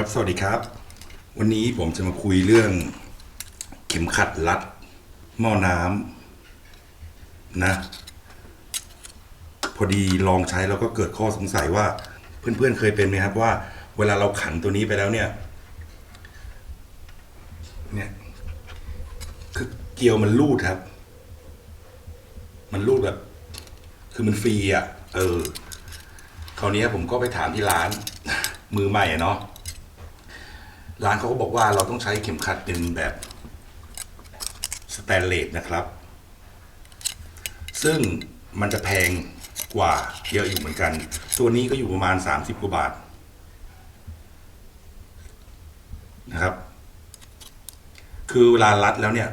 ครับ สวัสดีครับ วันนี้ผมจะมาคุยเรื่อง เข็มขัดรัดหม้อน้ำนะ พอดีลองใช้แล้วก็เกิดข้อสงสัยว่า เพื่อนๆเคยเป็นไหมครับว่า เวลาเราขันตัวนี้ไปแล้วเนี่ย เนี่ยคือเกลียวมันรูดครับ มันรูดแบบ คือมันฟรีอะ เออคราวนี้ผมก็ไปถามที่ร้าน มือใหม่อะเนาะ ร้านเขาก็บอกว่าเราต้องใช้เข็มขัดเป็นแบบสแตนเลสนะครับ ซึ่งมันจะแพงกว่าเยอะอยู่เหมือนกัน ตัวนี้ก็อยู่ประมาณ 30 กว่าบาท นะครับ คือเวลารัดแล้วเนี่ย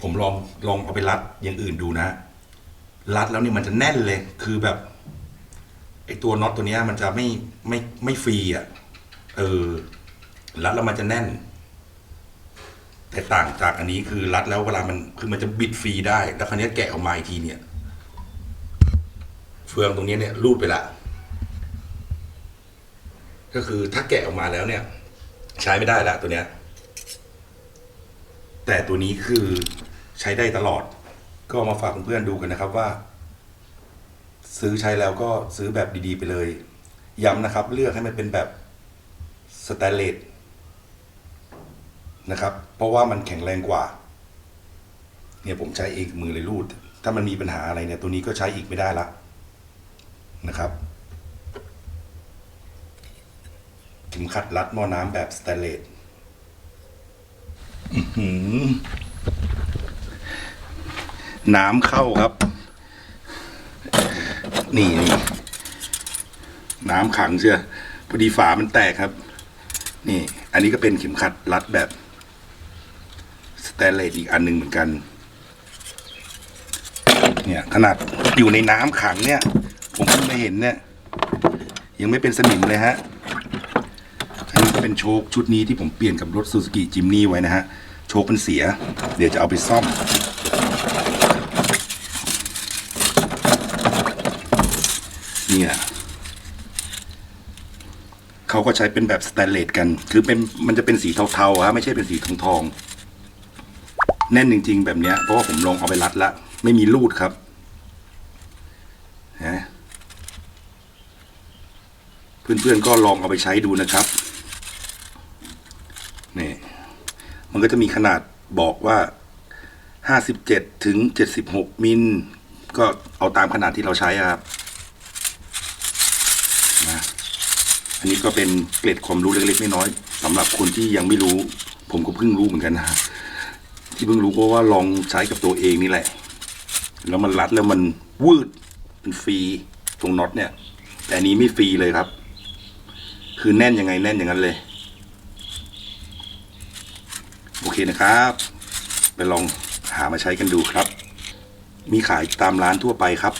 ผมลองลองเอาไปรัดอย่างอื่นดูนะ รัดแล้วเนี่ยมันจะแน่นเลย คือแบบไอตัวน็อตตัวนี้มันจะไม่ไม่ไม่ฟรีอะ เออรัดแล้วมันจะแน่น แต่ต่างจากอันนี้คือรัดแล้วเวลามันคือมันจะบิดฟรีได้ แล้วคราวนี้แกะออกมาอีกทีเนี่ย เฟืองตรงนี้เนี่ยรูดไปละ ก็คือถ้าแกะออกมาแล้วเนี่ย ใช้ไม่ได้ละตัวเนี้ย แต่ตัวนี้คือใช้ได้ตลอด ก็มาฝากเพื่อนๆดูกันนะครับว่า ซื้อใช้แล้วก็ซื้อแบบดีๆไปเลย ย้ำนะครับ เลือกให้มันเป็นแบบ สแตนเลสนะครับ เพราะว่ามันแข็งแรงกว่า เนี่ยผมใช้เองมือเลยรูด ถ้ามันมีปัญหาอะไรเนี่ย ตัวนี้ก็ใช้อีกไม่ได้ละนะครับเข็มขัดรัดหม้อน้ำแบบสแตนเลสน้ำเข้าครับ นี่นี่น้ำขังเชียวพอดีฝามันแตกครับ นี่ อันนี้ก็เป็นเข็มขัดรัดแบบสแตนเลสอีกอันหนึ่งเหมือนกัน เนี่ยขนาดอยู่ในน้ำขังเนี่ย ผมเพิ่งมาเห็นเนี่ย ยังไม่เป็นสนิมเลยฮะ อันนี้ก็เป็นโชคชุดนี้ที่ผมเปลี่ยนกับรถซูซูกิจิมนี่ไว้นะฮะ โชคมันเสีย เดี๋ยวจะเอาไปซ่อมเนี่ย เขาก็ใช้เป็นแบบสแตนเลสกัน คือเป็นมันจะเป็นสีเทาๆฮะไม่ใช่เป็นสีทองทองแน่นจริง ๆ แบบเนี้ยเพราะว่าผมลองเอาไปรัดละไม่มีรูดครับนะเพื่อนๆก็ลองเอาไปใช้ดูนะครับนี่มันก็จะมีขนาดบอกว่าห้าสิบเจ็ดถึงเจ็ดสิบหกมิลก็เอาตามขนาดที่เราใช้ครับ นะ อันนี้ก็เป็นเกร็ดความรู้เล็กๆน้อยๆสำหรับคนที่ยังไม่รู้ ผมก็เพิ่งรู้เหมือนกันนะที่เพิ่งรู้เพราะว่าลองใช้กับตัวเองนี่แหละ แล้วมันรัดแล้วมันวืดมันฟรีตรงน็อตเนี่ย แต่อันนี้ไม่ฟรีเลยครับ คือแน่นยังไงแน่นอย่างนั้นเลย โอเคนะครับ ไปลองหามาใช้กันดูครับ มีขายตามร้านทั่วไปครับ